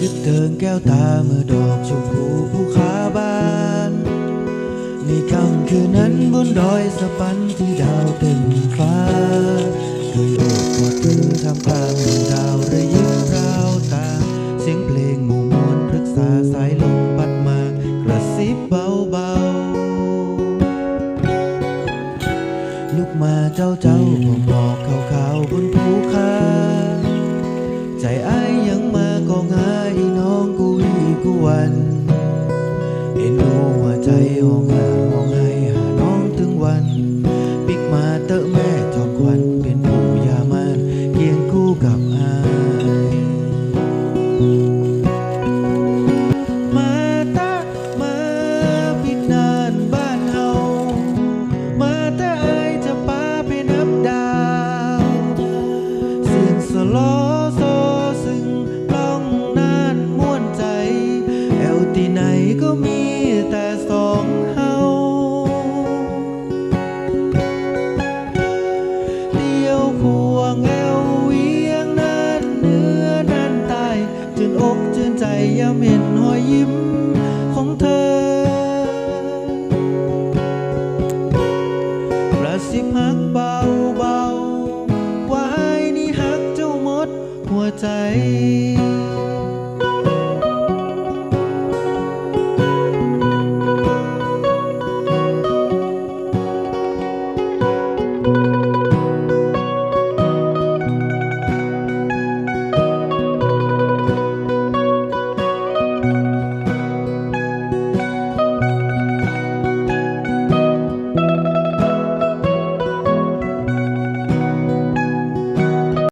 กิงแก้วตาเมื่อดอกชมพูภูขาบานในค่ำคืนนั้นบนดอยสะปันที่ดาวเต็มฟ้าเคยโอบกอดเธอทำกลางดาวระยิบราวตา เสียงเพลงหมู่มวลปรึกษาสายลมพัดมากระซิบเบาๆลุกมาเจ้าเจ้าผมหมอกขาวๆบนภูคาใจอ้า กูวั ก็มีแต่สองเฮาเดียวควงแอวเวียงนานเนื้อนันใต้จืนอกจนใจยามเห็นหอยยิ้มของเธอ กระซิบฮักเบาเบาว่าไอ้นี่ฮักเจ้าหมดหัวใจ